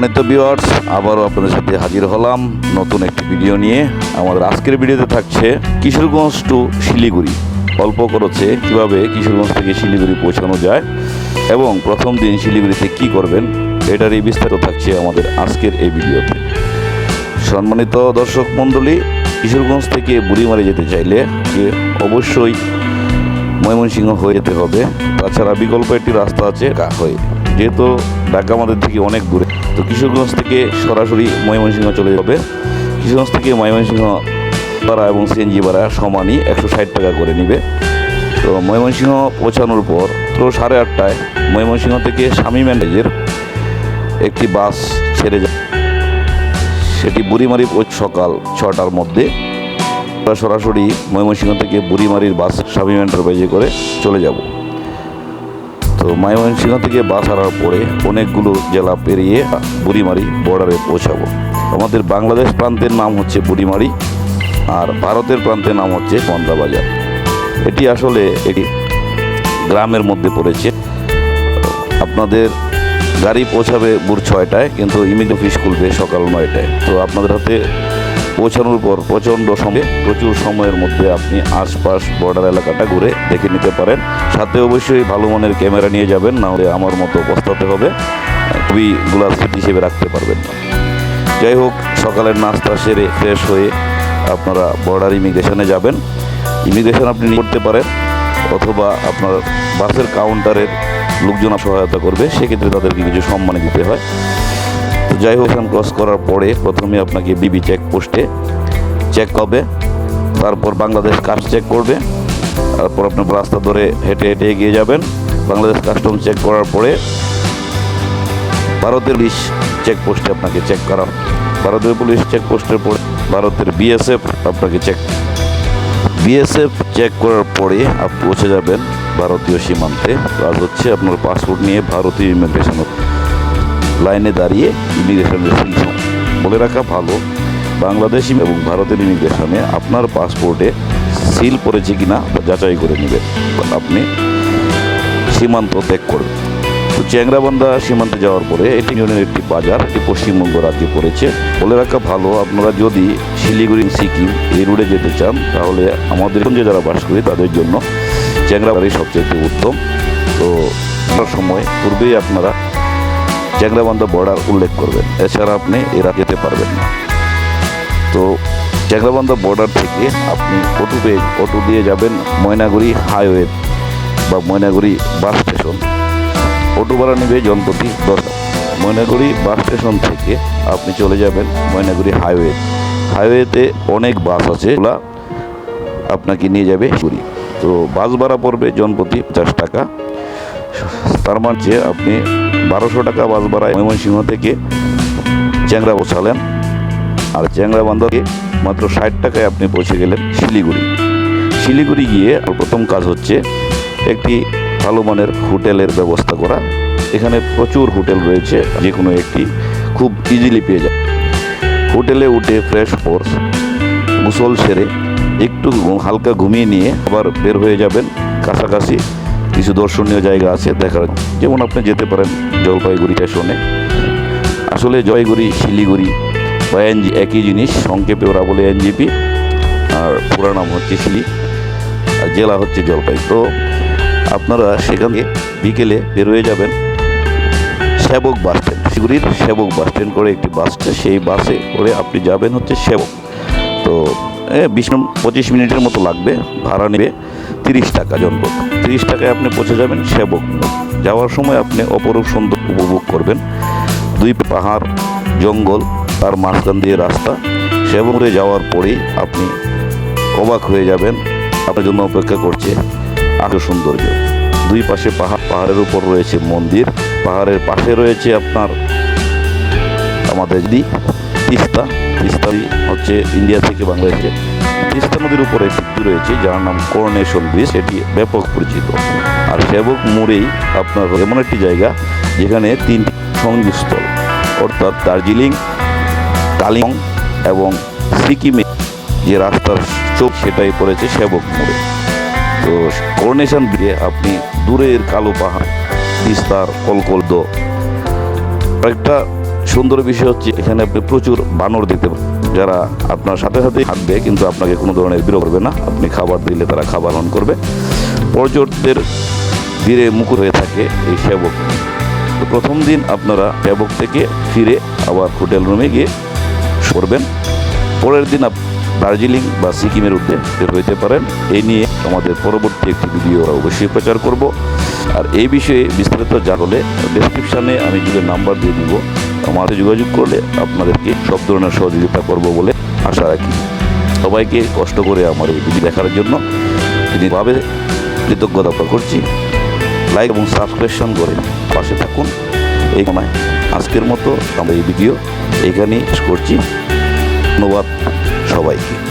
সম্মানিত ভিউয়ার্স আবারও আপনাদের সাথে হাজির হলাম নতুন একটি ভিডিও নিয়ে। আমাদের আজকের ভিডিওতে থাকছে কিশোরগঞ্জ টু শিলিগুড়ি। অল্প খরচে কীভাবে কিশোরগঞ্জ থেকে শিলিগুড়ি পৌঁছানো যায় এবং প্রথম দিন শিলিগুড়িতে কি করবেন, এটারই বিস্তারিত থাকছে আমাদের আজকের এই ভিডিওতে সম্মানিত দর্শক মণ্ডলী, কিশোরগঞ্জ থেকে বুড়িমারি যেতে চাইলে যে অবশ্যই ময়মনসিংহ হয়ে যেতে হবে। তাছাড়া বিকল্প একটি রাস্তা আছে হয়ে যেহেতু ঢাকা আমাদের থেকে অনেক দূরে। তো কিশোরগঞ্জ থেকে সরাসরি ময়মনসিংহ চলে যাবে। কিশোরগঞ্জ থেকে ময়মনসিংহ ভাড়া এবং সিএনজি ভাড়া সমানই একশো ষাট টাকা করে নেবে। তো ময়মনসিংহ পৌঁছানোর পর তো সাড়ে আটটায় ময়মনসিংহ থেকে স্বামী ম্যান্ডেজের একটি বাস ছেড়ে যায়। সেটি বুড়িমারি সকাল ছটার মধ্যে সরাসরি ময়মনসিংহ থেকে বুড়িমারির বাস স্বামী এন্টারপ্রাইজে করে চলে যাব। তো ময়মনসিংহ থেকে বাস আসার পরে অনেকগুলো জেলা পেরিয়ে বুড়িমারি বর্ডারে পৌঁছাবো। আমাদের বাংলাদেশ প্রান্তের নাম হচ্ছে বুড়িমারি আর ভারতের প্রান্তের নাম হচ্ছে মন্দাবাজার এটি আসলে একটি গ্রামের মধ্যে পড়েছে। আপনাদের গাড়ি পৌঁছাবে ভোর ছয়টায়, কিন্তু ইমিগ্রেশন অফিস খুলবে সকাল নয়টায়। তো আপনাদের হাতে পৌঁছানোর পর প্রচণ্ড সময় প্রচুর সময়ের মধ্যে আপনি আশপাশ বর্ডার এলাকাটা ঘুরে দেখে নিতে পারেন। সাথে অবশ্যই ভালো মানের ক্যামেরা নিয়ে যাবেন নাহলে আমার মতো বস্তাতে হবে। ছবিগুলো স্মৃতি হিসেবে রাখতে পারবেন না। যাই হোক, সকালের নাস্তা সেরে ফ্রেশ হয়ে আপনারা বর্ডার ইমিগ্রেশনে যাবেন। ইমিগ্রেশন আপনি করতে পারেন, অথবা আপনার বাসের কাউন্টারের লোকজন সহায়তা করবে। সেক্ষেত্রে তাদেরকে কিছু সম্মান দিতে হয়। যাই হোক ক্রস করার পরে প্রথমে আপনাকে বিবি চেক পোস্টে চেক হবে। তারপর বাংলাদেশ কাস্ট চেক করবে। তারপর আপনার রাস্তা ধরে হেঁটে হেঁটে এগিয়ে যাবেন। বাংলাদেশ কাস্টম চেক করার পরে ভারতের পুলিশ চেকপোস্টে আপনাকে চেক করা। ভারতের পুলিশ চেকপোস্টের পরে ভারতের বিএসএফ আপনাকে চেক বিএসএফ চেক করার পরে আপনি পৌঁছে যাবেন ভারতীয় সীমান্তে। কাজ হচ্ছে আপনার পাসপোর্ট নিয়ে ভারতীয় ইমিগ্রেশন লাইনে দাঁড়িয়ে ইমিগ্রেশনের সিল বলে রাখা ভালো, বাংলাদেশ এবং ভারতের ইমিগ্রেশনে আপনার পাসপোর্টে সিল পড়েছে কি না যাচাই করে নেবেন। আপনি সীমান্ত ত্যাগ করবেন। তো চ্যাংরাবান্ধা সীমান্তে যাওয়ার পরে এটি ইউনিয়নের একটি বাজার, এটি পশ্চিমবঙ্গ রাজ্যে পড়েছে। বলে রাখা ভালো, আপনারা যদি শিলিগুড়ি, সিকিম এই রুটে যেতে চান, তাহলে আমাদের যে যারা বাস করি তাদের জন্য চ্যাংরাবাড়ি সবচেয়ে উত্তম। তো সময়, পূর্বেই আপনারা চ্যাংরাবান্ধা বর্ডার উল্লেখ করবেন। এছাড়া আপনি এরা যেতে পারবেন না। তো চ্যাংরাবান্ধা বর্ডার থেকে আপনি অটো পেয়ে অটো দিয়ে যাবেন ময়নাগুড়ি হাইওয়ে বা ময়নাগুড়ি বাস স্টেশন অটো ভাড়া নেবে জনপ্রতি দশ ময়নাগুড়ি বাস স্টেশন থেকে আপনি চলে যাবেন ময়নাগুড়ি হাইওয়ে হাইওয়েতে অনেক বাস আছে, ওগুলা আপনাকে নিয়ে যাবে শিলিগুড়ি। তো বাস ভাড়া পড়বে জনপ্রতি পঞ্চাশ টাকা। তার মানে আপনি বারোশো টাকা বাস ভাড়ায় ময়মনসিংহ থেকে চ্যাংরা বসালেন। আর চ্যাংরা বান্ধবকে মাত্র ষাট টাকায় আপনি পৌঁছে গেলেন শিলিগুড়ি। শিলিগুড়ি গিয়ে প্রথম কাজ হচ্ছে একটি ভালো মানের হোটেলের ব্যবস্থা করা। এখানে প্রচুর হোটেল রয়েছে যে কোনো একটি খুব ইজিলি পেয়ে যায় হোটেলে উঠে ফ্রেশ ফোর্স গোসল সেরে একটু হালকা ঘুমিয়ে নিয়ে আবার বের হয়ে যাবেন কাছাকাছি। কিছু দর্শনীয় জায়গা আছে দেখার। যেমন আপনি যেতে পারেন জলপাইগুড়ি স্টেশনে। আসলে জয়গুড়ি, শিলিগুড়ি বা এনজি, একই জিনিস, সংক্ষেপে ওরা বলে এনজিপি। আর পুরা নাম হচ্ছে শিলি, আর জেলা হচ্ছে জলপাই। তো আপনারা সেখানে বিকেলে বেরোয়ে যাবেন সেবক বাস স্ট্যান্ড। শিলিগুড়ির সেবক বাস স্ট্যান্ড করে একটি বাস স্ট্যান্ড সেই বাসে করে আপনি যাবেন হচ্ছে সেবক। তো বিশ পঁচিশ মিনিটের মতো লাগবে, ভাড়া নেবে। তিরিশ টাকা জনপথ তিরিশ টাকায় আপনি পৌঁছে যাবেন সেবক যাওয়ার সময় আপনি অপরূপ সুন্দর উপভোগ করবেন। দুই পাহাড়, জঙ্গল, তার মাঝখান দিয়ে রাস্তা। সেবরে যাওয়ার পরেই আপনি অবাক হয়ে যাবেন, আপনার জন্য অপেক্ষা করছে আরও সৌন্দর্য। দুই পাশে পাহাড়, পাহাড়ের উপর রয়েছে মন্দির। পাহাড়ের পাশে রয়েছে আপনার আমাদের দি তিস্তা। তিস্তা হচ্ছে ইন্ডিয়া থেকে বাংলাদেশে। তিস্তা নদীর উপরে রয়েছে, যার নাম করোনেশন ব্রিজ এটি ব্যাপক পরিচিত। আর সেবক মোড়েই আপনার এমন একটি জায়গা, যেখানে তিনটি সংযোগস্থল অর্থাৎ দার্জিলিং, কালিম্পং এবং সিকিমে যে রাস্তার চোখ সেটাই পড়েছে সেবক মোড়ে। তো করোনেশন ব্রিজে আপনি দূরের কালো পাহাড় তিস্তার কলকলদ। একটা সুন্দর বিষয় হচ্ছে, এখানে আপনি প্রচুর বানর দেখতে পাবেন যারা আপনার সাথে সাথে থাকবে, কিন্তু আপনাকে কোনো ধরনের বিরোধ করবে না। আপনি খাবার দিলে তারা খাবার গ্রহণ করবে। পর্যটকদের ধীরে মুখর হয়ে থাকে এই সেবক। তো প্রথম দিন আপনারা সেবক থেকে ফিরে আবার হোটেল রুমে গিয়ে করবেন পরের দিন দার্জিলিং বা সিকিমের উদ্দেশ্যে বের হইতে পারেন। এই নিয়ে আমাদের পরবর্তী একটি ভিডিও অবশ্যই প্রচার করব। আর এই বিষয়ে বিস্তারিত জানলে ডেসক্রিপশানে আমি যদি নাম্বার দিয়ে দিব। আমাদের যোগাযোগ করলে আপনাদেরকে সব ধরনের সহযোগিতা করব বলে আশা রাখি। সবাইকে কষ্ট করে আমার এই ভিডিও দেখার জন্য ভাবে কৃতজ্ঞতা করছি। লাইক এবং সাবস্ক্রিপশন করে পাশে থাকুন। এই সময় আজকের মতো আমরা এই ভিডিও এখানেই করছি। ধন্যবাদ সবাইকে।